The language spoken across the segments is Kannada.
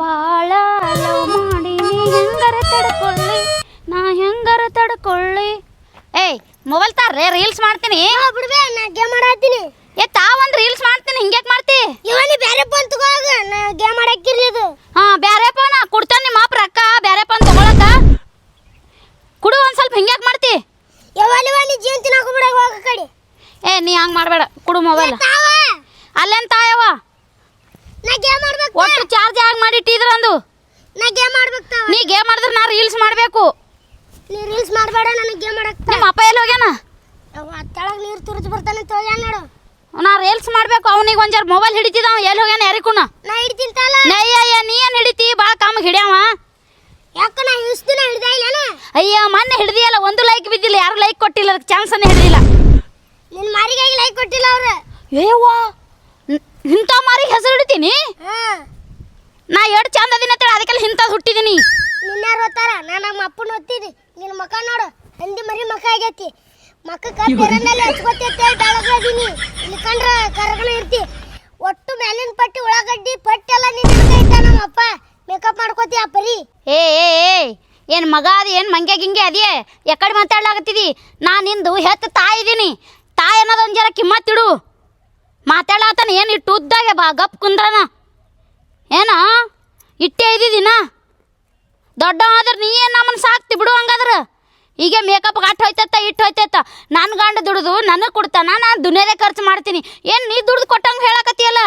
ಬಾಳ ಲವ್ ಮಾಡಿ ನೀ ಹೆಂಗಾರ ತಡ್ಕೊಳ್ಳಿ? ನಾ ಹೆಂಗಾರ ತಡ್ಕೊಳ್ಳಿ? ಏಯ್ ಮೊಬೈಲ್ ತಾರ್ರೆ ರೀಲ್ಸ್ ಮಾಡ್ತೀನಿ. ಬಿಡ್ಬೇ ನಾ ಗೇಮ್ ಆಡತ್ತೀನಿ ಏ ತಾ ಒಂದ್ ರೀಲ್ಸ್ ಮಾಡ್ತೀನಿ ಹಿಂಗ್ಯಾಕ್ ಮಾಡ್ತಿ? ಇವನಿ ಬೇರೆ ಫೋನ್ ತಗೋ ನಾ ಗೇಮ್ ಆಡಕ್ಕಿರ್ಲಿ ಇದು ಹಾ ಬ್ಯಾರೆ ಫೋನ್ ಕೊಡ್ತಾನ ನಿಮ್ಮ ಅಪ್ಪ ರೊಕ್ಕ ಬ್ಯಾರೆ ಫೋನ್ ತಗೊಳಕ ಕುಡು ಒಂದ್ ಸ್ವಲ್ಪ ಹಿಂಗ್ಯಾಕ್ ಮಾಡ್ತಿ ಯಾವಲ್ಲಿ ವಾಣಿ ಜೀವನ ತಿನ್ನಕ ಬಿಡ ಹೋಗ ಕಡೆ ಏ ನೀ ಹಂಗ್ ಮಾಡ್ಬೇಡ ಕುಡು ಮೊಬೈಲ್ ತಾವ ಅಲ್ಲೇನ್ ತಾಯವ ನಾ ಗೇಮ್ ಆಡ್ಬೇಕು ಒಟ್ಟು ಚಾರ್ಜ್ ಆಗಿ ಮಾಡಿಟ್ಟಿದ್ರ ಅಂದು ನಾ ಗೇಮ್ ಆಡ್ಬೇಕು ತಾವ ನೀ ಗೇಮ್ ಮಾಡಿದ್ರೆ ನಾ ರೀಲ್ಸ್ ಮಾಡ್ಬೇಕು ನೀ ರೀಲ್ಸ್ ಮಾಡಬೇಡ ನನಗೆ ಗೇಮ್ ಆಡಕ್ ನಿಮ್ಮ ಅಪ್ಪ ಎಲ್ಲಿ ಹೋಗ್ಯಾನ ತೆಳಗ್ ನೀರು ತುರಿದು ಬರ್ತಾನೆ ತೋಯ ನೋಡು ನಾ ರೀಲ್ಸ್ ಮಾಡ್ಬೇಕು ಅವನಿಗೆ ಒಂದ್ ಜರ ಮೊಬೈಲ್ ಹಿಡಿತಿದ ಅವ? ಎಲ್ಲಿ ಹೋಗ್ಯಾನ ಯಾರಿಕೂನ? ನಾ ಹಿಡ್ತೀನಿ ತಾಲ ನಯ್ಯ ನೀ ಏನು ಹಿಡಿತಿ? ಭಾಳ ಕಾಮ ಹಿಡ್ಯಾವ. ಯಾಕ ನಾ ಇಷ್ಟು ದಿನ ಹಿಡ್ದ ಇಲ್ಲ ಅಯ್ಯ ಮೊನ್ನೆ ಹಿಡ್ದಿಯಲ್ಲ ಒಂದು ಲೈಕ್ ಬಿದ್ದಿಲ್ಲ ಯಾರು ಲೈಕ್ ಕೊಟ್ಟಿಲ್ಲ ಅದಕ್ಕೆ ಚಾನ್ಸನ್ನೇ ಹಿಡ್ದಿಲ್ಲ. ನಿನ್ ಮಾರಿಗಾಗಿ ಲೈಕ್ ಕೊಟ್ಟಿಲ್ಲ ಅವ್ರು. ಏವ್ವ? ಇಂಥ ಮಾರಿಗೆ ಹೆಸರು ಹಿಡಿತೀನಿ? ಹಾ. ನಾ ಎರಡು ಚಂದ ಅದಿನ ಅಂತೇಳಿ ಅದಕ್ಕೆಲ್ಲ ಇಂಥದ್ದು ಹುಟ್ಟಿದೀನಿ. ನಿನ್ಯಾರು ಓದ್ತಾರ ನಾ ನಮ್ಮ ಅಪ್ಪನ ಓದ್ತಿದ್ದಿ ನಿನ್ನ ಮಕ ನೋಡು ಹಂದಿ ಮರಿ ಮಕ ಆಗೈತಿ. ಮಕ್ಕ ತೆರನಲ್ಲಿ ಹಚ್ಕೊತೈತೆ ಡಳಗದೀನಿ ಇಲ್ಲಿ ಕಂಡ್ರ ಕರಗನ ಇರ್ತಿ. ಮೇಲಿನ ಪಟ್ಟಿ, ಉಳ್ಳಾಗಡ್ಡಿ ಪಟ್ಟಿ ಎಲ್ಲ ನಿನ್ನ ನಮ್ಮಪ್ಪ ನಮ್ಮ ಮೇಕಪ್ ಮಾಡ್ಕೋತಿ ಆ ಪರಿ? ಏ ಏ ಏ, ಏನು ಮಗ ಅದು, ಏನು ಮಂಗೆ ಗಿಂಗೆ ಅದೇ? ಎಕಡೆ ಮಾತಾಡ್ಲಾಗತ್ತಿದಿ ನಾನು ನಿಂದು ಹೆತ್ತ ತಾಯಿ ಇದೀನಿ. ತಾಯಿ ಅನ್ನೋದು ಒಂದು ಜರ ಕಿಮ್ಮತ್ತಿಡು ಮಾತಾಡತ್ತಾನ ಏನು ಇಟ್ಟು ಉದ್ದಾಗೆ ಬಾ, ಗಪ್ ಕುಂದ್ರನ. ಏನ? ಇಟ್ಟೇ ಇದ್ದಿದ್ದೀನ? ದೊಡ್ಡ ಆದ್ರೆ ನೀ ಏನು ನಮ್ಮನ್ನು ಸಾಕ್ತಿ ಬಿಡು ಹಂಗಾದ್ರೆ. ಹೀಗೆ ಮೇಕಪ್ ಅಟ್ಟು ಹೋಯ್ತತ್ತ ಇಟ್ಟು ಹೋಯ್ತತ್ತ ನನ್ನ ಗಂಡ ದುಡಿದು ನನಗೆ ಕೊಡ್ತಾನ, ನಾನು ದುನಿಯಾದೇ ಖರ್ಚು ಮಾಡ್ತೀನಿ. ಏನು ನೀ ದುಡ್ದು ಕೊಟ್ಟಂಗೆ ಹೇಳಕತ್ತಿಯಲ್ಲ?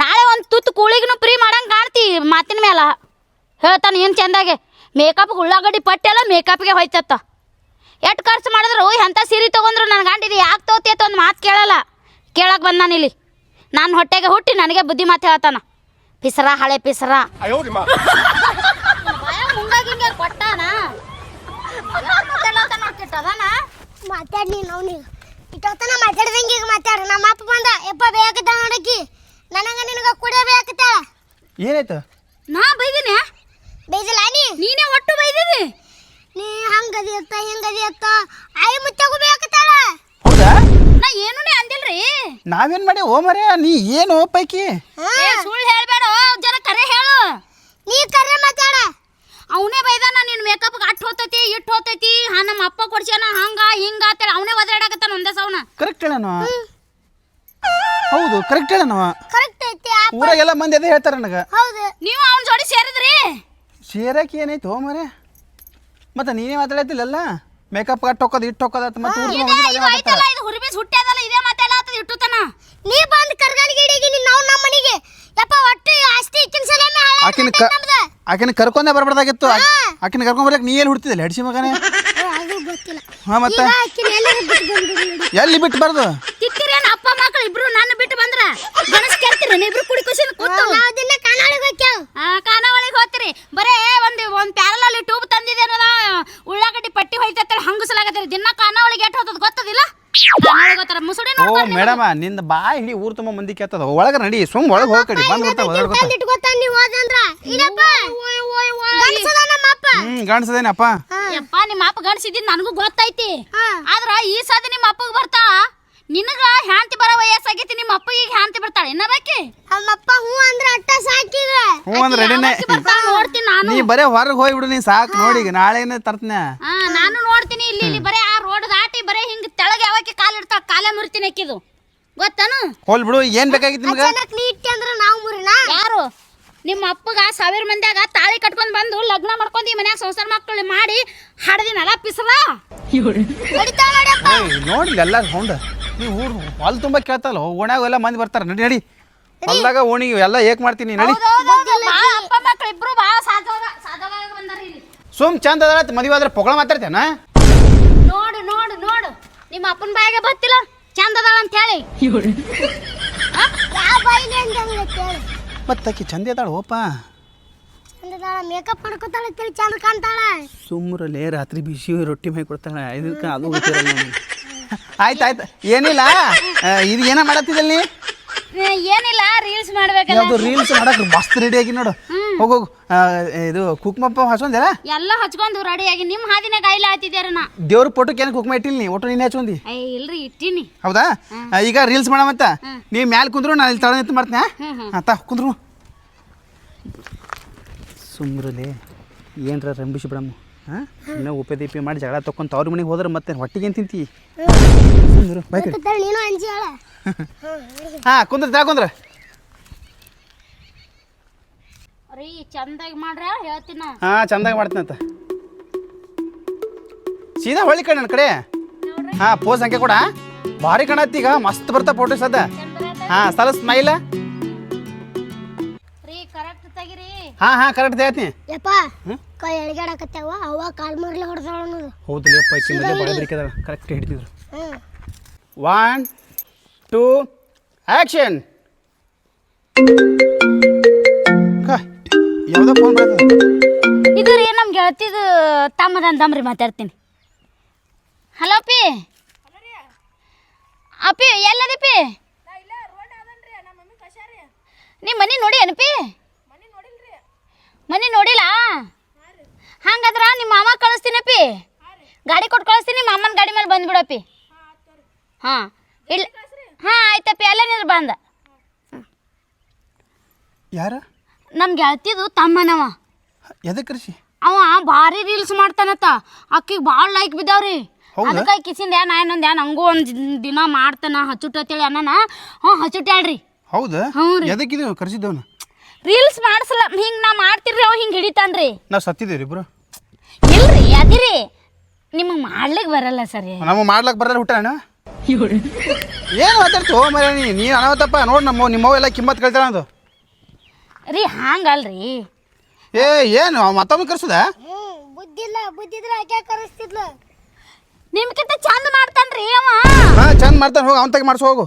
ನಾಳೆ ಒಂದು ತುತ್ತು ಕೂಳಿಗೂ ಫ್ರೀ ಮಾಡಂಗೆ ಕಾಣ್ತಿ ಮಾತಿನ ಮೇಲ ಹೇಳ್ತಾನೆ ಏನು ಚಂದಾಗೆ? ಮೇಕಪ್ ಉಳ್ಳಾಗಡ್ಡಿ ಪಟ್ಟೆಲ್ಲ ಮೇಕಪ್ಗೆ ಹೋಯ್ತತ್ತ. ಎಷ್ಟು ಖರ್ಚು ಮಾಡಿದ್ರು? ಎಂಥ ಸೀರೆ ತೊಗೊಂಡ್ರು ನನ್ನ ಗಂಡಿದೆ ಯಾಕೆ ತೋತಿ ಅಂತ ಒಂದು ಮಾತು ಕೇಳಲ್ಲ? ಕೇಳಕ್ಕೆ ಬಂದ ಇಲ್ಲಿ. ನಾನು ಹೊಟ್ಟೆಗೆ ಹುಟ್ಟಿ ನನಗೆ ಬುದ್ಧಿ ಮಾತು ಹೇಳ್ತಾನ. ಪಿಸರ ಹಳೆ ಪಿಸರ. ಮುಂಗಾಗಿಂಗೆ ಕೊಟ್ಟಾನ? ಮಾತಾಡ್ ನೀನು ಅವ್ನಿಗೆ. ಇಟ್ಟೋತನ ಮಾತಾಡ್ದಂಗೆ ಈಗ ಮಾತಾಡ. ನಮ್ಮ ಅಪ್ಪ ಬಂದ ಎಪ್ಪ ಬೇಕಾದ ನೋಡಕ್ಕಿ ನನಗ ನಿನಗ ಕುಡಿಯ ಬೇಕತ್ತಾಳ ಏನಾಯ್ತು? ನಾ ಬೈದಿನಿ? ಬೈದಿಲ್ಲ ನೀ? ನೀನೇ ಒಟ್ಟು ಬೈದಿದಿ? ನೀ ಹಂಗದಿ ಅತ್ತ ಹಿಂಗದಿ ಅತ್ತ ಐ ಮುಚ್ಚಗೂ ಬೇಕತ್ತಾಳ ಹೌದಾ? ನಾ ಏನೂ ಅಂದಿಲ್ರಿ? ನಾವೇನ್ ಮಾಡಿ ಓ ಮರೆ ನೀ ಏನು ಪೈಕಿ ಏ ಸುಳ್ಳು ಹೇಳ್ಬೇಡ ಜನ ಕರೆ ಹೇಳು. ನೀ ಕರೆ ಮಾತಾಡ. ಅವನೇ ಬೈದಾನ ನಿನ್ ಮೇಕಪ್ ಅಟ್ ಹೋತೈತಿ ಇಟ್ ಹೋತೈತಿ ಹಾ ನಮ್ಮ ಅಪ್ಪ ಕೊಡ್ಸ್ಯಾನ ಹಂಗ ಹಿಂಗ ಅಂತೇಳಿ ಅವನೇ ಒದರಾಡಕತ್ತಾನ ಒಂದೇ ಸವನ ಕರೆಕ್ಟ್ ಹೇಳನವ ಹೌದು ಕರೆಕ್ಟ್ ಹೇಳನವ ಕರೆಕ್ಟ್ ಐತಿ ಆ- ಊರಾಗೆಲ್ಲ ಮಂದಿ ಅದೇ ಹೇಳ್ತಾರೆ ನನಗ. ಹೌದು ನೀವು ಅವನ ಜೋಡಿ ಸೇರಿದ್ರಿ? ಸೇರಕ್ಕೆ ಏನೈತೆ ಓ ಮರೆ ಮತ್ತೆ ನೀನೇ ಮಾತಾಡತ್ತಿಲ್ಲಲ್ಲ ಮೇಕಪ್ ಕಟ್ ಹೋಗೋದು ಇಟ್ಟು ಹೋಗೋದು ಮತ್ತೆ ಊರ್ ಇದೇ ಇದು ಐತಲ್ಲ ಇದು ಇದೆ ಹುಟ್ಟ್ಯಾದಲ್ಲ ಇದೇ ಮಾತಾಡತ್ತದ ಇಟ್ಟುತನ. ನೀ ಬಂದ್ ಕರ್ಗನಿಗಿಡಿಗೆ ನೀನ್ ನಾವು ನಮ್ಮ ಮನೆಗೆ. ಯಪ್ಪ ಒಟ್ಟು ಆಸ್ತಿ ಇಕ್ಕಿನ ಸಲಮೆ ಆಕಿನ ಕ ಆಕಿನ ಕರ್ಕೊಂಡೇ ಬರ್ಬಾರ್ದಾಗಿತ್ತು. ಆಕಿನ ಕರ್ಕೊಂಡ್ ಬರಕ್ಕೆ ನೀ ಎಲ್ಲಿ ಹುಡ್ತಿದ್ದಿಲ್ಲ ಹೆಡ್ಸಿ ಮಗನೇ? ಅದು ಗೊತ್ತಿಲ್ಲ. ಹಾ ಮತ್ತೆ? ಈಗ ಆಕಿನ ಎಲ್ಲರೂ ಬಿಟ್ಟು ಬಂದ್ಬಿಡು ಎಲ್ಲಿ ಬಿಟ್ಟು ಬಾರ್ದು ತಿಕ್ಕಿರೇನ ಅಪ್ಪ ಮಕ್ಕಳು ಇಬ್ರು ನನ್ನ ಬಿಟ್ಟು ಬಂದ್ರ ಗಣಸ್ ಕೆರ್ತೀರಿ ಇಬ್ರು ಕುಡಿ ಖುಷಿ ಕೂತು. ನಾವು ದಿನ ಕನ್ನಡಿಗೆ ಹೋಗ್ಯಾವ. ಆ ಖಾನಾವಳಿಗೆ ಹೋಗ್ತೀರಿ? ಬರೇ ಒಂದು ಒಂದು ಪ್ಯಾರಲಲ್ಲಿ ಟ್ಯೂಬ್ ತಂದಿದೆ ಅನ್ನೋದ? ಉಳ್ಳಾಗಡ್ಡಿ ಪಟ್ಟಿ ಹೋಯ್ತತ್ತೇಳಿ ಹಂಗಸಲಾಗತ್ತೀರಿ. ದಿನ ಖಾನಾವಳಿಗೆ ಎಟ್ ಹೋತದ ಗೊತ್ತದಿಲ್ಲ? ಹೋಗ್ತಾರ. ಓ ಮೇಡಮ ನಿಂದ ಬಾ ಇಡೀ ಊರ್ ತುಂಬ ಮಂದಿ ಕೇಳ್ತದ. ಒಳಗೆ ನಡಿ ಸುಮ್ ಒಳಗೆ ಹೋಗ್ ಕಡಿ ಬಂದ್ ಗಂಡ್ಸದ ಹ್ಮ್ ಯಪ್ಪ ನಿಮ್ಮ ಅಪ್ಪ ಗಂಡಸಿದ್ದೀನಿ ನನಗೂ ಗೊತ್ತೈತಿ. ಆದ್ರ ಈ ಸದ ನಿಮ್ಮ ಅಪ್ಪಗೆ ಬರ್ತಾ? ನಿನಗ ಹ್ಯಾಂತಿ ಬರೋ ವಯಸ್ಸಾಗೈತಿ ನಿಮ್ಮ ಅಪ್ಪಗೆ ಹ್ಯಾಂತಿ ಬರ್ತಾಳೆ? ಇನ್ನ ಬೇಕಿ? ನಮ್ಮಪ್ಪ ಹೂ ಅಂದ್ರೆ ಅಟ್ಟ ಸಾಕಿಗ ಹ್ಞೂ ಅಂದ್ರೆ ರೆಡಿನೇ ನೋಡ್ತೀನಿ ನಾನು. ನೀ ಬರೇ ಹೊರಗೆ ಹೋಗಿ ಬಿಡು ನೀ ಸಾಕು ನೋಡಿ ಈಗ ನಾಳೆನೇ ತರ್ತನೆ. ಹಾ ನಾನು ನೋಡ್ತೀನಿ ಇಲ್ಲಿ ಇಲ್ಲಿ ಬರೇ ಆ ರೋಡ್ ದಾಟಿ ಬರೇ ಹಿಂಗ ತೆಳಗೆ ಯಾವಾಕಿ ಕಾಲು ಇಡ್ತಾಳ ಕಾಲ ಮುರಿತೀನಿ ಅಕ್ಕಿದು ಗೊತ್ತಾನು? ಹೋಲ್ ಬಿಡು ಏನ್ ಬೇಕಾಗಿತ್ತು ನಿಮಗೆ? ಜನಕ್ಕೆ ನೀ ಇಟ್ಟಿ ಅಂದ್ರೆ ನಾವು ಮುರಿನ? ಯಾರು? ನಿಮ್ಮ ಅಪ್ಪಗ ಸಾವಿರ ಮಂದಿಯಾಗ ತಾಳಿ ಕಟ್ಕೊಂಡ್ ಬಂದು ಲಗ್ನ ಮಾಡ್ಕೊಂಡು ಈ ಮನ್ಯಾಗ ಸಂಸಾರ ಮಕ್ಕಳು ಮಾಡಿ ಹಡ್ದಿನಲ್ಲ ಪಿಸಲ ಹೊಡಿತಾಳ ಏಯ್ ನೋಡಿ ಎಲ್ಲ ಹೊಂಡ ನೀ ಊರು ಹೊಲ್ ತುಂಬ ಕೇಳ್ತಲ್ಲ ಓಣ್ಯಾಗ ಎಲ್ಲ ಮಂದಿ ಬರ್ತಾರೆ. ನಡಿ ನಡಿ. ಹೊಲ್ದಾಗ ಓಣಿ ಎಲ್ಲ ಏಕ್ ಮಾಡ್ತೀನಿ ನಡಿ. ಅಪ್ಪ ಮಕ್ಳು ಇಬ್ರು ಬಂದಾರ ಇಲ್ಲಿ. ಸುಮ್ ಚಂದ ಅದ ಮದುವೆ ಆದ್ರೆ ಪೊಗಳ ಮಾತಾಡ್ತೇನ? ನೋಡು ನೋಡು ನೋಡು. ನಿಮ್ಮ ಅಪ್ಪನ ಬಾಯಿಗೆ ಬತ್ತಿಲ್ಲ ಚಂದ ಅದಾಳ ಅಂತ ಹೇಳಿ. ಯಾವ ಬಾಯಿಗೆ ಅಂದಂಗ ಕೇಳಿ. ಮತ್ತೆ ಆಕಿ ಚಂದ ಇದ್ದಾಳ ಓಪ. ಚಂದದಾಳ ಮೇಕಪ್ ಮಾಡ್ಕೊತಾಳೆ ತಿಳಿ ಚಂದ ಕಾಣ್ತಾಳೆ. ಸುಮ್ಮರಲ್ಲೇ ರಾತ್ರಿ ಬಿಸಿ ರೊಟ್ಟಿ ಮೈ ಕೊಡ್ತಾಳೆ. ಇದಕ್ಕೆ ಅದು ಗೊತ್ತಿರಲ್ಲ ನನಗೆ. ಆಯ್ತು ಆಯ್ತು. ಏನಿಲ್ಲ? ಆ, ಇದು ಏನ ಮಾಡತ್ತಿದ್ದಲ್ಲಿ ನೀ? ಏನಿಲ್ಲ ರೀಲ್ಸ್ ಮಾಡ್ಬೇಕಲ್ಲ. ಯಾವ್ದು ರೀಲ್ಸ್ ಮಾಡಕ್ ಮಸ್ತ್ ರೆಡಿ ಆಗಿ ನೋಡು. ಹೋಗು ಹೋಗು. ಆ, ಇದು ಕುಕ್ಮಪ್ಪ ಹಸ್ಕೊಂದಿಲ್ಲ ಎಲ್ಲ ಹಚ್ಕೊಂಡು ಆಗಿ. ನಿಮ್ಮ ಹಾದಿನ ಕಾಯಿಲೆ ಆತಿದ್ಯಾರ ನಾ? ದೇವ್ರ ಫೋಟೋಕ್ಕೆ ಏನು ಕುಕ್ಮ ಇಟ್ಟಿಲ್ಲ ನೀ? ಒಟ್ಟು ನೀನೇ ಹಚ್ಕೊಂಡಿ. ಏ ಇಲ್ರಿ ಇಟ್ಟಿನಿ. ಹೌದಾ? ಆ, ಈಗ ರೀಲ್ಸ್ ಮಾಡಮತ್ತ ನೀ ಮ್ಯಾಲೆ ಕುಂದ್ರು ನಾನು ಇಲ್ಲಿ ತಳ ನಿಂತು ಮಾಡ್ತೀನಿ? ಹಾಂ ತಾ ಕುಂದ್ರು. ಸುಮ್ರಲಿ ಏನ್ರ ರಂಬಿಸಿ ಬಿಡಮ್ಮ. ಹಾಂ? ಇನ್ನೂ ಉಪೆ ದೀಪಿ ಮಾಡಿ ಜಗಳ ತಕೊಂತ ಅವ್ರ ಮನೆಗೆ ಹೋದ್ರೆ ಮತ್ತೆ ಹೊಟ್ಟಿಗೆ ಏನು ತಿಂತಿ? ಕುಂದ್ರು ಹಾಂ ಕುಂದ್ರ ತಾ ಕುಂದ್ರ. ರೀ ಚಂದಾಗಿ ಮಾಡ್ರ ಹೇಳ್ತೀನ. ಹಾಂ ಚಂದಾಗಿ ಮಾಡ್ತೀನಿ ಅಂತ. ಸೀದಾ ಹೊಳ್ಳಿ ಕಣ್ಣ ನನ್ನ ಕಡೆ. ಹಾಂ ಪೋಸ್ ಸಂಖ್ಯೆ ಕೂಡ. ಭಾರಿ ಕಾಣತ್ತಿ ಈಗ ಮಸ್ತ್ ಬರ್ತಾ ಫೋಟೋ ಸದ ಹಾಂ ಸಲ ಸ್ಮೈಲ. ರೀ ಕರೆಕ್ಟ್ ತೆಗಿರಿ. ಹಾಂ ಹಾಂ ಕರೆಕ್ಟ್ ಹೇಳ್ತೀನಿ ಯಪ್ಪ. ಕೈ ಎಳ್ಗಾಡಕತ್ತಾವ ಅವ ಕಾಲ್ ಮರ್ಲಿ ಹೊಡೆದಾಳ ಅನ್ನೋದು. ಆಕಿ ಮೊದಲೇ ಭಾಳ ಕರೆಕ್ಟ್ ಹಿಡಿತಿದ್ರು. ಹ್ಮ್ ಒನ್ ಟೂ ಆ್ಯಕ್ಷನ್ ಯಾವುದೋ ಫೋನ್ ಬರ್ತದೆ. ಇದು ರೀ ನಮ್ಮ ಗೆಳತಿದು ತಮ್ಮದಂದಮ್ರಿ ಮಾತಾಡ್ತೀನಿ. ಹಲೋ ಪಿ ಅಪ್ಪಿ ಎಲ್ಲದಪ್ಪಿ ನಿಮ್ಮ ಮನೆ ನೋಡಿ ಏನಪ್ಪಿ ಮನೆ ನೋಡಿಲ್ಲ? ಹಂಗಾದ್ರ ನಿಮ್ಮ ಮಾಮ ಕಳಿಸ್ತೀನಪ್ಪಿ. ಗಾಡಿ ಕೊಟ್ಟು ಕಳಿಸ್ತೀನಿ ನಿಮ್ಮ ಅಮ್ಮನ ಗಾಡಿ ಮೇಲೆ ಬಂದ್ಬಿಡಪ್ಪಿ. ಹಾಂ ಇಲ್ಲ ಹಾಂ ಆಯ್ತಪ್ಪಿ ಅಲ್ಲೇ ನೀರು ಬಂದ. ಯಾರು? ನಮ್ಮ ಗೆಳತಿದು ತಮ್ಮನವ. ಎದಕ್ಕೆ ಕೃಷಿ ಅವ ಭಾರಿ ರೀಲ್ಸ್ ಮಾಡ್ತಾನತ್ತ. ಅಕ್ಕಿಗೆ ಭಾಳ ಲೈಕ್ ಬಿದ್ದಾವ್ರಿ? ಅದಕ್ಕೆ ಕಿಸಿಂದ ನಾ ಇನ್ನೊಂದು ನಂಗೂ ಒಂದು ದಿನ ಮಾಡ್ತಾನ ಹಚ್ಚುಟ್ಟತ್ತೇಳಿ ಅನ್ನ ಹ್ಞೂ ಹಚ್ಚುಟ್ಯಾಳ್ರಿ. ಹೌದಾ? ಹ್ಞೂ ರೀ. ಎದಕ್ಕಿದು ಕರ್ಸಿದ್ದವನು? ರೀಲ್ಸ್ ಮಾಡಿಸಲ್ಲ ಹಿಂಗೆ ನಾ ಮಾಡ್ತಿರ್ರಿ ಅವ ಹಿಂಗೆ ಹಿಡಿತಾನ್ರಿ. ನಾವು ಸತ್ತಿದ್ದೀವಿ ಇಬ್ರು ಅದಿರಿ ನಿಮಗೆ ಮಾಡ್ಲಿಕ್ಕೆ ಬರಲ್ಲ ಸರಿ ನಮಗೆ ಮಾಡ್ಲಕ್ಕೆ ಬರಲ್ಲ ಹುಟ್ಟಾಣ ಏನು ಮಾತಾಡ್ತು ಮರ ನೀ ನೀ ಅನಾವತ್ತಪ್ಪ ನೋಡಿ ನಮ್ಮ ನಿಮ್ಮವ್ ಎಲ್ಲ ಕಿಮ್ಮತ್ ಕಳ್ತಾರ ಅದು. ರೀ ಹಾಂಗಲ್ರಿ. ಏ ಏನು ಮತ್ತೊಮ್ಮೆ ಕರ್ಸದ? ಬುದ್ಧಿಲ್ಲ ಬುದ್ಧಿದ್ರೆ ಆಕೆ ಕರೆಸ್ತಿದ್ಲು. ನಿಮ್ಗಿಂತ ಚಂದ ಮಾಡ್ತಾನ್ರಿ ಅವ. ಹಾ ಚಂದ ಮಾಡ್ತಾನೆ ಹೋಗಿ ಅವನ ತಗ ಮಾಡ್ಸು ಹೋಗು.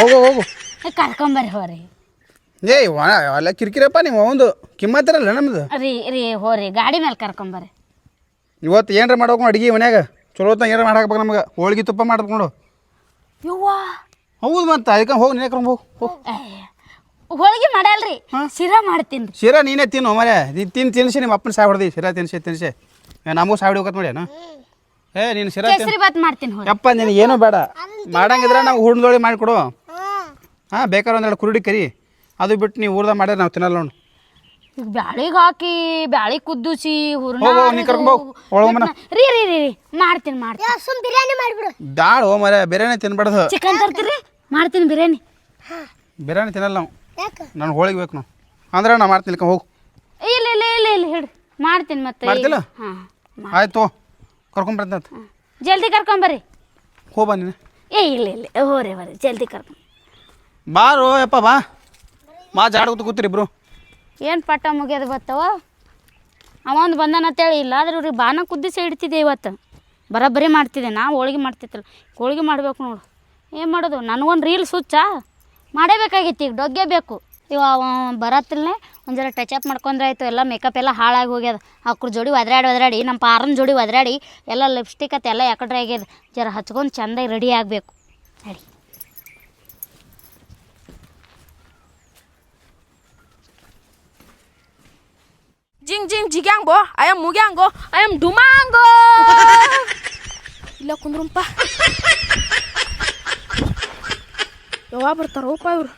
ಹೋಗು ಹೋಗು ಕರ್ಕೊಂಬರ್ರಿ ಹೋರಿ. ಏಯ್ ವ ಎಲ್ಲ ಕಿರಿಕಿರಪ್ಪ ನಿಮ್ಮ ಒಂದು ಕಿಮ್ಮತ್ತಿರಲ್ಲ ನಮ್ದು. ರೀ ರೀ ಹೋರಿ ಗಾಡಿ ಮೇಲೆ ಕರ್ಕೊಂಬರ್ರಿ. ಇವತ್ತು ಏನ್ರ ಮಾಡ್ಬೇಕು ಅಡುಗೆ ಮನ್ಯಾಗ? ಚಲೋ ಹೊತ್ತ ಏನಾರ ಮಾಡಾಕ್ಬೇಕು ನಮ್ಗೆ. ಹೋಳಿಗೆ ತುಪ್ಪ ಮಾಡ್ಕೊಂಡು ನೋಡು. ಯವ್ವಾ. ಹೌದು ಮತ್ತೆ ಅದಕ್ಕೆ ಹೋಗಿ ನೀನೇ ಕರ್ಕೊಂಡು ಹೋಗು ಹೋಳಿಗೆ ಮಾಡಲ್ರಿ. ಶಿರಾ ಮಾಡ್ತೀನಿ. ಶಿರಾ ನೀನೇ ತಿನ್ನು ಮರೆ ನೀನು ತಿನ್ ತಿನ್ಸಿ ನಿಮ್ಮ ಅಪ್ಪನ ಸಾಯ್ ಹೊಡೆದಿ. ಶಿರಾ ತಿನ್ಸಿ ತಿನ್ಸಿ. ಏ, ನಮಗೂ ಸಾಯ್ ಹೊಡಿಬೇಕತ್ ನೋಡಿ ಏ ನೀನು ಶಿರಾ ಕೇಸರಿ ಬಾತ್ ಮಾಡ್ತೀನಿ ಹೋಗಿ ಯಪ್ಪ ನಿನಗೆ ಏನೂ ಬೇಡ. ಮಾಡಂಗಿದ್ರೆ ನಾವು ಹೂರ್ಣದೊಳಗೆ ಮಾಡಿಕೊಡು. ಹಾ ಹಾಂ ಬೇಕಾದ್ರೆ ಒಂದೆರಡು ಕುರುಡಿ ಕರಿ. ಅದು ಬಿಟ್ಟು ನೀವು ಊರ್ದಾಗ ಮಾಡ್ಯಾರ ನಾವು ತಿನ್ನಲ್ಲ ನೋಡು. ಈಗ ಬ್ಯಾಳಿಗೆ ಹಾಕಿ ಬ್ಯಾಳಿ ಕುದ್ದುಸಿ ಹುರ್ಣ ಹೋಗು, ನೀ ಕರ್ಕೊಂಡ್ ಹೋಗು. ಒಳಗ್ ಮನ. ರೀ ರೀ ರೀ ರೀ ಮಾಡ್ತೀನಿ ಮಾಡ್ತೀನಿ. ಯಾ ಸುಮ್ ಬಿರಿಯಾನಿ ಮಾಡ್ಬಿಡು. ದಾಳು ಹೋ ಮರ ಬೇರೆನೇ ತಿನ್ಬಾರ್ದು. ಚಿಕನ್ ತರ್ತೀರಿ? ಮಾಡ್ತೀನಿ ಬಿರಿಯಾನಿ. ಬಿರಿಯಾನಿ ತಿನ್ನಲ್ಲ ನಾವು. ಯಾಕೆ? ನಾನು ಹೋಳಿಗೆ ಬೇಕು ನಾವು. ಅಂದ್ರೆ ನಾ ಮಾಡ್ತೀನಿ ಇಲ್ಕ ಹೋಗು. ಇಲ್ಲ ಇಲ್ಲ ಇಲ್ಲ ಇಲ್ಲ ಹೇಳ್ರಿ. ಮಾಡ್ತೀನಿ ಮತ್ತೆ. ಮಾಡ್ತಿಲ್ಲ? ಹಾಂ ಆಯ್ತು ಕರ್ಕೊಂಬರ್ತಂತ ಜಲ್ದಿ ಕರ್ಕೊಂಬರ್ರಿ ಹೋಗ್ಬಾ ನೀನು. ಏ ಇಲ್ಲ ಇಲ್ಲ ಹೋರಿ ಬರ್ರಿ ಜಲ್ದಿ ಕರ್ಕೊಂಡು. ಬಾರೋ ಯಪ್ಪ ಬಾ. ಮಾ ಜಾಡ್ಕೊತ ಕೂತಿರಿ ಇಬ್ರು. ಏನು ಪಟ್ಟ ಮುಗಿಯೋದು ಬತ್ತವ ಬಂದನಂತೇಳಿ ಇಲ್ಲ ಆದ್ರೆ ಇವ್ರಿಗೆ ಬಾನ ಕುದ್ದಿಸಿ ಇಡ್ತಿದ್ದೆ ಇವತ್ತು. ಬರೋಬ್ಬರಿ ಮಾಡ್ತಿದ್ದೆ, ನಾ ಹೋಳಿಗೆ ಮಾಡ್ತಿತ್ತಲ್ಲ. ಹೋಳಿಗೆ ಮಾಡ್ಬೇಕು ನೋಡು. ಏನು ಮಾಡೋದು? ನನಗೊಂದು ರೀಲ್ ಸುಚ್ಚಾ. ಮಾಡೇಬೇಕಾಗಿತ್ತು ಈಗ ಡೊಗ್ಗೆ ಬೇಕು ಇವ ಬರತ್ತಲ್ಲೇ ಬರತ್ತಿಲ್ಲೇ ಒಂದು ಜರ ಟಚ್ ಅಪ್ ಮಾಡ್ಕೊಂಡ್ರೆ ಆಯಿತು, ಎಲ್ಲ ಮೇಕಪ್ ಎಲ್ಲ ಹಾಳಾಗಿ ಹೋಗ್ಯದ. ಅವ್ರ ಜೋಡಿ ಒದ್ರಾಡಿ ಒದ್ರಾಡಿ, ನಮ್ಮ ಪಾರನ ಜೋಡಿ ಒದ್ರಾಡಿ, ಎಲ್ಲ ಲಿಪ್ಸ್ಟಿಕ್ ಅತ್ತೆಲ್ಲ ಯಾಕಡ್ರೆ ಆಗ್ಯದ. ಜರ ಹಚ್ಕೊಂಡು ಚೆಂದಾಗಿ ರೆಡಿ ಆಗಬೇಕು. ನಡಿ. ಜಿಂಗ್ ಜಿಂಗ್ ಜಿಗ್ಯಾಂಗೋ ಐ ಆಮ್ ಮುಗ್ಯಾಂಗೋ ಐ ಆಮ್ ಡುಮಾಂಗೋ ಇಲ್ಲ ಕುಂದ್ರಂಪ ಯಾವಾಗ ಬರ್ತಾರೋಪ ಇವ್ರು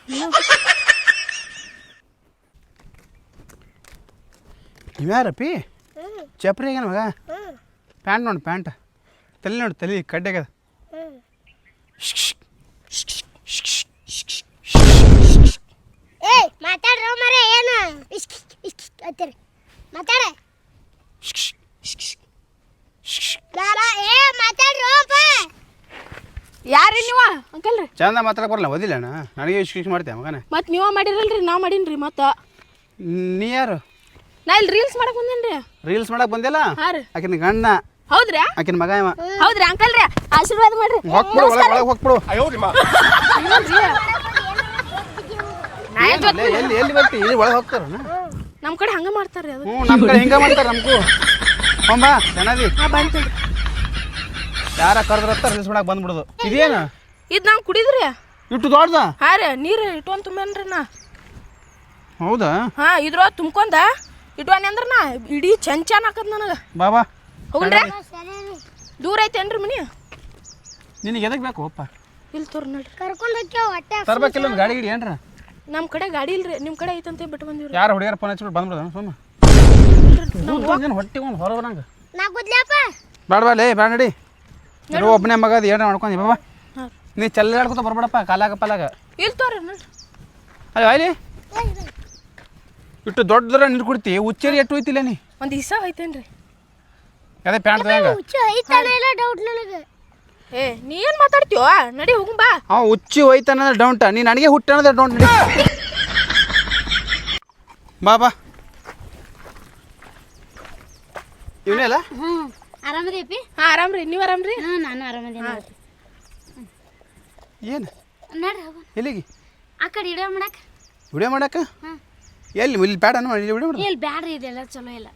ಇವ್ಯಾರಪ್ಪಿ ಚಪ್ರಿ ಆಗ್ಯಾನ ಮಗ? ಪ್ಯಾಂಟ್ ನೋಡಿ ಪ್ಯಾಂಟ್. ತಲೆ ನೋಡಿ ತಲೆ ಕಡ್ಡೆ ಆಗ್ಯದ ಮಾತಾಡ್ರ ಮರ ಏನು? ಇಸ್ ಇಷ್ಕ್ ಅಂತೀರಿ ಮಾತಾಡ. ಯಾರಿ ನೀವ? ಅಂಕಲ್ರಿ ಚಂದ ಮಾತಾಡಕ್ ಬರಲ್ಲ ಓದಿಲ್ಲ ಅಣ್ಣ. ನನಗೆ ಇಷ್ಟು ಇಷ್ಟು ಮಾಡ್ತೇವೆ ಮಗನೇ? ಮತ್ತು ನೀವ ಮಾಡಿರಲ್ರಿ ನಾ ಮಾಡೀನ್ರಿ ಮತ್ತ. ನೀ ಯಾರು? ನಾ ಇಲ್ಲಿ ರೀಲ್ಸ್ ಮಾಡಕ್ ಬಂದೇನ್ರಿ. ರೀಲ್ಸ್ ಮಾಡಕ್ ಬಂದಿಲ್ಲ? ಹಾಂ ರೀ. ಆಕಿನ ಗಂಡ. ಹೌದ್ರಾ? ಆಕಿನ ಮಗ ಇವ. ಹೌದ್ರಿ ಅಂಕಲ್ರಿ ಆಶೀರ್ವಾದ ಮಾಡ್ರಿ. ಹೋಗ್ಬಿಡು ಒಳಗೆ ಒಳಗೆ ಹೋಗ್ಬಿಡು. ನಾ ಏನ್ ಎಲ್ಲಿ ಎಲ್ಲಿ ಎಲ್ಲಿ ಬರ್ತಿ? ಇಲ್ಲಿ ಒಳಗೆ ಹೋಗ್ತಾರ ನಮ್ಮ ಕಡೆ ಹಂಗ ಮಾಡ್ತಾರ್ರಿ ಅದು. ಹ್ಞೂ ನಮ್ಮ ಕಡೆ ಹಿಂಗೆ ಮಾಡ್ತಾರೆ ನಮಗೂ. ಹೊಂಬಾ ಚೆನ್ನಾಗಿ. ನಾ ಬಂತೇನ್ರಿ ಯಾರ ಕರೆದ್ರತ್ತ ರೀಲ್ಸ್ ಮಾಡಕ್ ಬಂದ್ಬಿಡೋದು. ಇದೇನು? ಇದು ನಾನು ಕುಡಿದ್ರಿ? ಇಟ್ಟು ದೊಡ್ಡದ? ಹಾಂ ರೀ ನೀರು ಇಟ್ಕೊಂಡ್ ತುಂಬೇನ್ರಿ ನಾ. ಹೌದಾ? ಹಾ ಇದ್ರ ತುಂಬ್ಕೊಂಡ ಇಟ್ವಾನಿ ಅಂದ್ರ ನಾ ಇಡೀ ಚಂಚಾನ್ ಹಾಕದ್ ನನಗೆ. ಬಾಬಾ ಹೋಗ್ರಿ ದೂರ ಐತೇನ್ರಿ ಮನಿ? ನಿನಗೆ ಎದಕ್ಕೆ ಬೇಕು ಅಪ್ಪ? ಇಲ್ಲಿ ತೋರ್ ನೋಡ್ರಿ. ಕರ್ಕೊಂಡು ಹೋಗ್ಯಾವ ಹೊಟ್ಟೆ ತರ್ಬೇಕಿಲ್ಲ ಒಂದು ಗಾಡಿ ಗಿಡಿ ಏನ್ರ? ನಮ್ಮ ಕಡೆ ಗಾಡಿ ಇಲ್ರಿ ನಿಮ್ಮ ಕಡೆ ಐತಂತೇ ಬಿಟ್ಟು ಬಂದಿವ್ರಿ. ಯಾರು ಹುಡುಗರ ಫೋನ್ ಹಚ್ಚಿ ಬಂದ್ರು ಸುಮ್ಮ ಏನು ಹೊಟ್ಟೆ ಒಂದು ಹೊರ ಬರಂಗ ನಾ ಗುದ್ಲಪ್ಪ ಬೇಡ ಬಾ ಲೇ ಬೇಡ ನಡಿ. ನೀವು ಒಬ್ಬನೇ ಮಗ ಅದು ಏನ ಮಾಡ್ಕೊಂಡು ಬಾಬಾ ನೀ ಚೆಲ್ಲಾಡ್ಕೊತ ಬರ್ಬೇಡಪ್ಪ ಕಾಲಾಗ ಪಾಲಾಗ. ಇಲ್ಲಿ ತೋರಿ ನೋಡ್ರಿ ಅಯ್ಯೋ ಅಲ್ಲಿ ಇಟ್ಟು ದೊಡ್ಡದ್ರ ನೀರು ಕುಡ್ತಿ ಉಚ್ಚೇರಿ ಎಟ್ಟು ಹೋಯ್ತಿಲ್ಲ ನೀ? ಒಂದು ದಿವಸ ಹೋಯ್ತೇನ್ರಿ. ಅದೇ ಪ್ಯಾಂಟ್ ಉಚ್ಚ ಹುಚ್ಚು ಐತಾನ ಇಲ್ಲ ಡೌಟ್ ನನಗೆ. ಏ ನೀ ಏನು ಮಾತಾಡ್ತೀವ ನಡಿ ಹೋಗು ಬಾ. ಅವ ಉಚ್ಚಿ ಹೋಯ್ತಾನಂದ್ರೆ ಡೌಂಟ ನೀ ನನಗೆ ಹುಟ್ಟಣದ ಡೌಂಟ್ ನಡಿ. ಬಾ ಬಾ. ಇವನೇ ಅಲ್ಲ? ಹ್ಞೂ ಆರಾಮದೀಪಿ ಹಾ ಆರಾಮ್ರಿ. ನೀವು ಆರಾಮ್ರಿ? ಹ್ಞೂ ನಾನು ಆರಾಮದೀನಿ ಏನು? ನಡ್ರಿ ಹೋಗು ಎಲ್ಲಿಗೆ? ಆ ಕಡೆ ಇಡೋ ಮಾಡಕ್? ವಿಡಿಯೋ ಮಾಡಕ್ಕ ಹ್ಞೂ ಎಲ್ಲಿ ಇಲ್ಲಿ ಬೇಡ ಇಲ್ಲಿ ವಿಡಿಯೋ ಮಾಡು. ಇಲ್ಲಿ ಬ್ಯಾಡ್ರಿ ಇದೆಲ್ಲ ಚಲೋ ಇಲ್ಲ.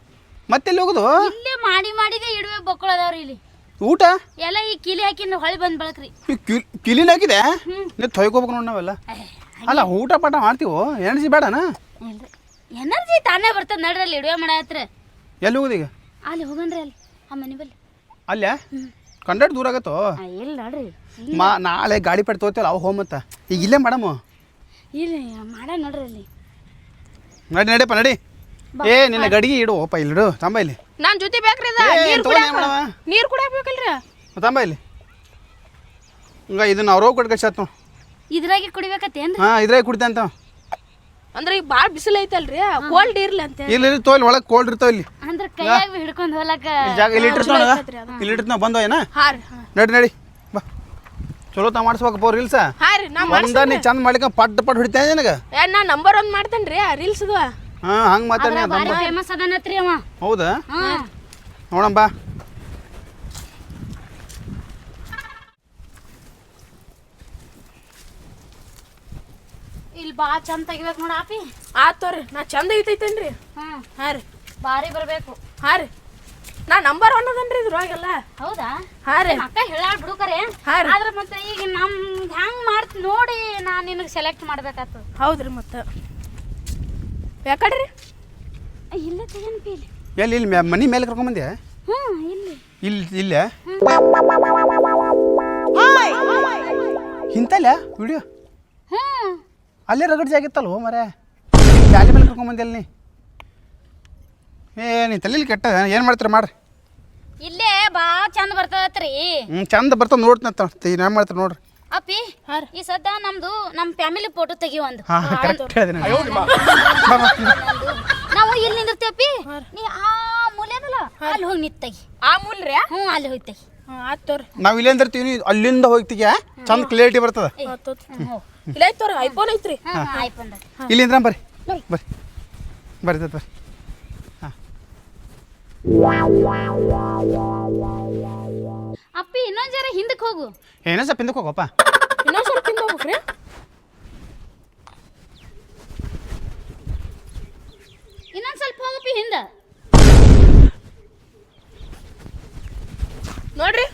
ಮತ್ತೆಲ್ಲಿ ಹೋಗುದು? ಇಲ್ಲೇ ಮಾಡಿ ಮಾಡಿದೆ ಇಡುವೆ ಬೊಕ್ಕಳದವ್ರಿ ಇಲ್ಲಿ. ಊಟ? ಎಲ್ಲ ಈ ಕಿಲಿ ಹಾಕಿ ಹೊಳಿ ಬಂದ್ ಬಳಕ್ರಿ. ಈ ಕಿಲ್- ಕಿಲಿನ ಹಾಕಿದೆ ನೀವು ತೊಯ್ಕೋಬೇಕು ನೋಡಿ ನಾವೆಲ್ಲ. ಅಲ್ಲ ಊಟ ಪಾಠ ಮಾಡ್ತೀವೋ? ಎನರ್ಜಿ ಬೇಡನಾ? ಇಲ್ರಿ ಎನರ್ಜಿ ತಾನೇ ಬರ್ತದ ನಡ್ರಲ್ಲಿ ಇಡುವೆ ಮಾಡತ್ರ ಎಲ್ಲಿ ಹೋಗುದೀಗ ಈಗ? ಅಲ್ಲಿ ಹೋಗನ್ರಿ ಅಲ್ಲಿ ಆ ಮನೆ ಬಲ್ಲಿ. ಅಲ್ಲೇ? ಕಂಡಟ್ ದೂರ ಆಗತ್ತೋ? ಆ, ಇಲ್ಲ ನೋಡ್ರಿ. ಮಾ ನಾಳೆ ಗಾಡಿ ಪಡೆ ತೋತಿವಲ್ಲ ಅವು ಹೋಮ್ ಅಂತ. ಈಗ ಇಲ್ಲೇ ಮಾಡಮ್ಮ ಇಲ್ಲ ಮಾಡ ನೋಡ್ರಿ ಅಲ್ಲಿ. ನಡಿ ನಡಿಯಪ್ಪ ನಡಿ. ಏ ನಿನ್ನ ಗಡಿಗೆ ಇಡು. ಓಪ ಇಲ್ಲಿ ಇಡು ತಂಬ ಇಲ್ಲಿ. ನಾನು ಜೊತೆ ಬೇಕ್ರಿ ಅದ? ಏ, ನೀರು ತಗೊಂಡ್ ಕುಡಿಯಾಕ? ಏನ್ ಮಾಡವ? ನೀರು ಕುಡಿಯಾಕ ಬೇಕಲ್ರಿ ತಂಬ ಇಲ್ಲಿ. ಹಂಗ ಇದನ್ನ ಅವ್ರೋ ಕೊಟ್ಟು ಕಳ್ಸಾತ್ ನೋಡು. ಇದ್ರಾಗೆ ಕುಡಿಬೇಕತ್ತೇನ್ರಿ ಹಾಂ ಇದ್ರಾಗ ಕುಡಿತೆ ಅಂತ. ಅಂದ್ರೆ ಈಗ ಭಾಳ ಬಿಸಿಲು ಐತಲ್ರಿ? ಕೋಲ್ಡ್ ಇರ್ಲಿ ಅಂತ ಇಲ್ಲಿ ಇಲ್ಲಿ ತೋಲ್ ಒಳಗೆ ಕೋಲ್ಡ್ ಇರ್ತಾವ ಇಲ್ಲಿ. ಅಂದ್ರೆ ಕೈಯಾಗ ಹಿಡ್ಕೊಂಡ್ ಹೋಲಕ್ಕ ಇಲ್ಲಿ ಜಾಗ ಇಲ್ಲಿ ಇಟ್ಟಿರ್ತಾವ ಇಲ್ಲಿ ಇಟ್ಟಿರ್ತಾವ ಬಂದವ ಏನ? ಹಾಂ ರೀ ಹಾಂ. ನಡಿ ನಡಿ. ಬಾ. ಚಲೋ ತಾ ಮಾಡಿಸ್ಬೇಕಪ್ಪ ರೀಲ್ಸ. ಹಾ ರೀ ನಾ ಒಂದ ನೀ ಚಂದ ಮಾಡ್ಲಿಕ್ಕ ಪಟ್ ಪಟ್ ಹೊಡಿತೇನೆ ನಿನಗೆ? ಏ ನಾ ನಂಬರ್ ಒಂದ್ ಮಾಡ್ತೇನೆ ರೀ ರೀಲ್ಸ್ದು. ಹಾಂ ಹಂಗೆ ಮಾತಾಡಿ ಭಾರಿ ಫೇಮಸ್ ಅದನತ್ರಿ ಅವ. ಹೌದಾ? ಹಾ. ಬಾ. ಇಲ್ಲಿ ಬಾ ಚಂದ ತೆಗಿಬೇಕು ನೋಡ ಆಪಿ. ಆತ್ ತೋರಿ ನಾ ಚಂದ ಐತೈತೇನ್ರಿ ಹಾ. ಹಾಂ ರೀ. ಭಾರಿ ಬರ್ಬೇಕು. ಹಾ ರೀ. ನಾ ನಂಬರ್ ಒನ್ ಅದನ್ರಿ ಇದ್ರೊಳಗೆಲ್ಲ. ಹೌದಾ? ಹಾಂ ರೀ. ಅಕ್ಕ ಹೇಳಾಡ್ ಬಿಡುಕರೆ. ಹಾ ರೀ. ಆದ್ರೆ ಮತ್ತೆ ಈಗ ನಮ್ ಹ್ಯಾಂಗ್ ಮಾಡ್ತಿ ನೋಡಿ ನಾ ನಿನಗೆ ಸೆಲೆಕ್ಟ್ ಮಾಡ್ಬೇಕಾತು. ಹೌದ್ರಿ ಮತ್ತೆ. ಯಾಕಡ್ರಿ? ಇಲ್ಲ ತೆಗನ್ ಪಿ ಇಲ್ಲಿ ಎಲ್ಲಿ ಇಲ್ಲಿ ಮ್ಯಾ- ಮನಿ ಮೇಲೆ ಕರ್ಕೊಂಬಂದೆ ಹ್ಞೂ ಇಲ್ಲಿ. ಇಲ್ಲಿ ಇಲ್ಲೇ? ಇಂತಲ್ಲ? ವಿಡಿಯೋ? ಹ್ಞೂ ಅಲ್ಲೇ ರಗಡ್ ಜಾಗಿತ್ತಲ್ವ ಮರೆ ಜಾಲಿ ಮೇಲೆ ಕರ್ಕೊಂಬಂದೆ ಅಲ್ಲಿ ನೀ? ಏ ನೀ ತಲೆಯಲ್ಲಿ ಕೆಟ್ಟ ಏನು ಮಾಡ್ತೀರ ಮಾಡ್ರಿ? ಇಲ್ಲೇ ಬಾ ಚಂದ ಬರ್ತದತ್ರಿ. ಹ್ಞೂ ಚಂದ ಬರ್ತದೆ ನೋಡ್ತೀನಿ ಏನು ಮಾಡ್ತಾರೆ ನೋಡ್ರಿ? ಅಪ್ಪಿ ಈ ಸದ್ದ ನಮ್ದು ನಮ್ ಫ್ಯಾಮಿಲಿ ಫೋಟೋ ತೆಗಿ ಒಂದು. ಹಾಂ ಕರೆಕ್ಟ್ ಹೇಳಿದೆ ನಾವು ಇಲ್ಲಿ ನಿಂದಿರ್ತೇವಪ್ಪಿ ನೀ ಆ ಮೂಲೆ ಅದಲ್ಲ ಅಲ್ಲಿ ಹೋಗಿ ನಿಂತ ತೆಗಿ. ಆ ಮೂಲ್ರಿ ಹ್ಞೂ ಅಲ್ಲಿ ಹೋಗಿ ತೆಗಿ. ನಾವು ಇಲ್ಲೇ ಅಂದಿರ್ತೀವಿ ಅಲ್ಲಿಂದ ಹೋಗ್ತೀಯ ಚಂದ ಕ್ಲಿಯರಿಟಿ ಬರ್ತದೆ. ಇಲ್ಲ ಐತ್ ತೋರಿ ಐಫೋನ್ ಐತ್ರಿ. ಹಾಂ. ಆಯ್ತು ಬಂದ ಇಲ್ಲಿಂದ್ರ ಬರ್ರಿ. ಬರ್ರಿ. ಬರ್ತೈತೆ ಬರ್ರಿ. ಹಾಂ. ಅಪ್ಪಿ ಇನ್ನೊಂದ್ ಜರ ಹಿಂದಕ್ಕೆ ಹೋಗು. ಏನೋ ಸ್ವಲ್ಪ ಹಿಂದಕ್ಕೆ ಹೋಗಪ್ಪ ಇನ್ನೊಂದ್ ಸ್ವಲ್ಪ ಹಿಂದೆ ಹೋಗ್ಬೇಕ್ರಿ ಇನ್ನೊಂದ್ ಸ್ವಲ್ಪ ಹೋಗಪ್ಪಿ ಹಿಂದ. ನೋಡ್ರಿ.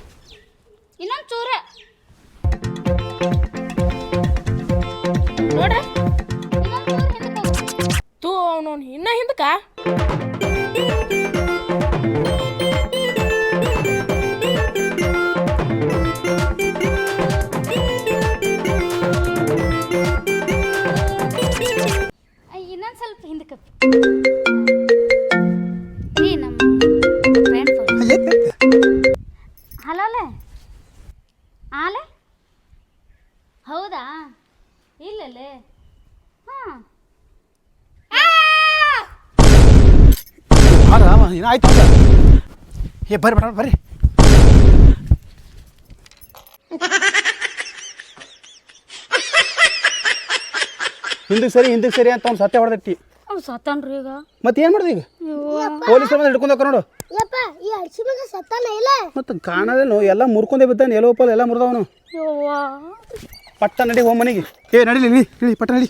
ಇನ್ನೊಂದ್ ಚೂರ. ನೋಡ್ರಿ. ಇನ್ನೊಂದ್ ಚೂರ ಹಿಂದಕ್ಕೆ ಹೋಗು. ತೂ ಅವನು ಇನ್ನ ಹಿಂದಕ್ಕ? ಸ್ವಲ್ಪ ಹಿಂದಕ್ಕೆ ರೀ ನಮ್ಮ ಫ್ರೆಂಡ್ ಫೋನ್ ಹಲೋ ಅಲ್ಲೇ ಆಲೆ ಹೌದಾ? ಇಲ್ಲಲ್ಲೇ. ಹಾಂ. ಆರಾಮ ಏನು ಆಯ್ತು ಏ ಬರ್ರಿ ಬೇಡ ಬರ್ರಿ. ಹಿಂದಕ್ಕೆ ಸರಿ ಹಿಂದಕ್ಕೆ ಸರಿ ಅಂತ ಅವ್ನು ಸತ್ಯ ಹೊಡೆದಟ್ಟಿ. ಅವ್ನು ಸತ್ತನ್ರಿ ಈಗ. ಮತ್ತೆ ಏನು ಮಾಡಿದೆ ಈಗ? ಪೊಲೀಸರು ಬಂದು ಹಿಡ್ಕೊಂಡು ನೋಡು. ಯಪ್ಪ ಈ ಅಡ್ಸಿ ಮಗ ಸತ್ತಾನ ಇಲ್ಲ? ಮತ್ತೆ ಕಾಣದೇನು? ಎಲ್ಲ ಮುರ್ಕೊಂಡೆ ಬಿದ್ದಾನೆ ಎಲ್ಲೋ ಪಲ್ ಎಲ್ಲ ಮುರಿದವನು. ಪಟ್ಟ ನಡಿ ಹೋಮ್ ಮನೆಗೆ. ಏ ನಡಿಲಿ ನಡಿ ನಡಿ ಪಟ್ಟ ನಡಿ.